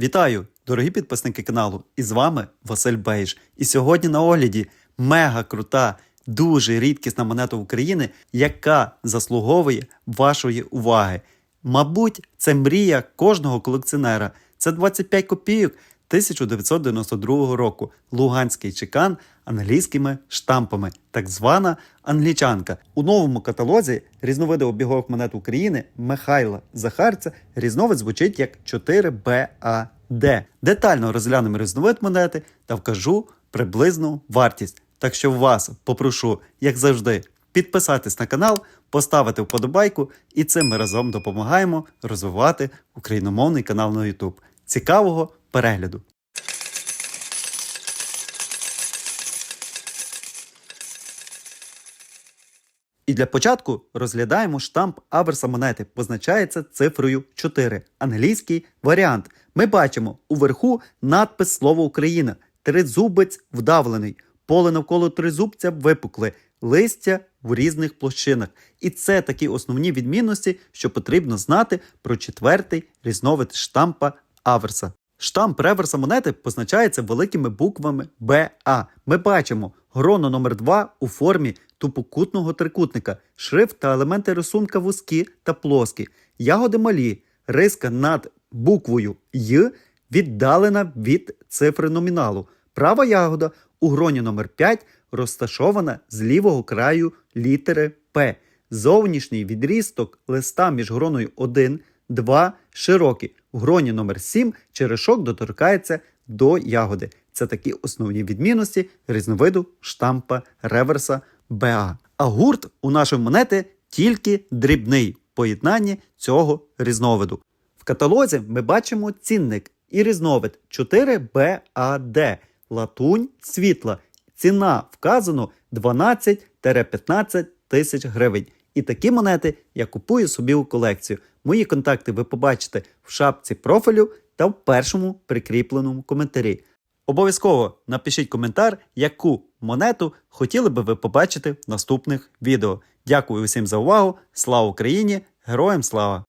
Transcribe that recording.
Вітаю, дорогі підписники каналу! І з вами Василь Бейж. І сьогодні на огляді мега крута, дуже рідкісна монета України, яка заслуговує вашої уваги. Мабуть, це мрія кожного колекціонера. Це 25 копійок 1992 року. Луганський чекан англійськими штампами, так звана англічанка. У новому каталозі різновиди обігових монет України Михайла Захарця різновид звучить як 4BAD. Детально розглянемо різновид монети та вкажу приблизну вартість. Так що вас попрошу, як завжди, підписатись на канал, поставити вподобайку, і цим ми разом допомагаємо розвивати україномовний канал на YouTube. Цікавого перегляду! І для початку розглядаємо штамп аверса монети. Позначається цифрою 4. Англійський варіант. Ми бачимо уверху надпис слово Україна. Тризубець вдавлений. Поле навколо тризубця випукле, листя в різних площинах. І це такі основні відмінності, що потрібно знати про четвертий різновид штампа аверса. Штамп реверса монети позначається великими буквами БА. Ми бачимо гроно номер 2 у формі тупокутного трикутника, шрифт та елементи рисунка вузькі та плоскі, ягоди малі, риска над буквою Й віддалена від цифри номіналу. Права ягода у гроні номер 5 розташована з лівого краю літери П. Зовнішній відрісток листа між гроною 1, 2 широкий. В гроні номер 7 черешок доторкається до ягоди. Це такі основні відмінності різновиду штампа реверса БА. А гурт у нашої монети тільки дрібний в поєднанні цього різновиду. В каталозі ми бачимо цінник і різновид 4BAD, латунь світла. Ціна вказано 12-15 тисяч гривень. І такі монети я купую собі у колекцію. Мої контакти ви побачите в шапці профілю та в першому прикріпленому коментарі. Обов'язково напишіть коментар, яку монету хотіли би ви побачити в наступних відео. Дякую усім за увагу! Слава Україні! Героям слава!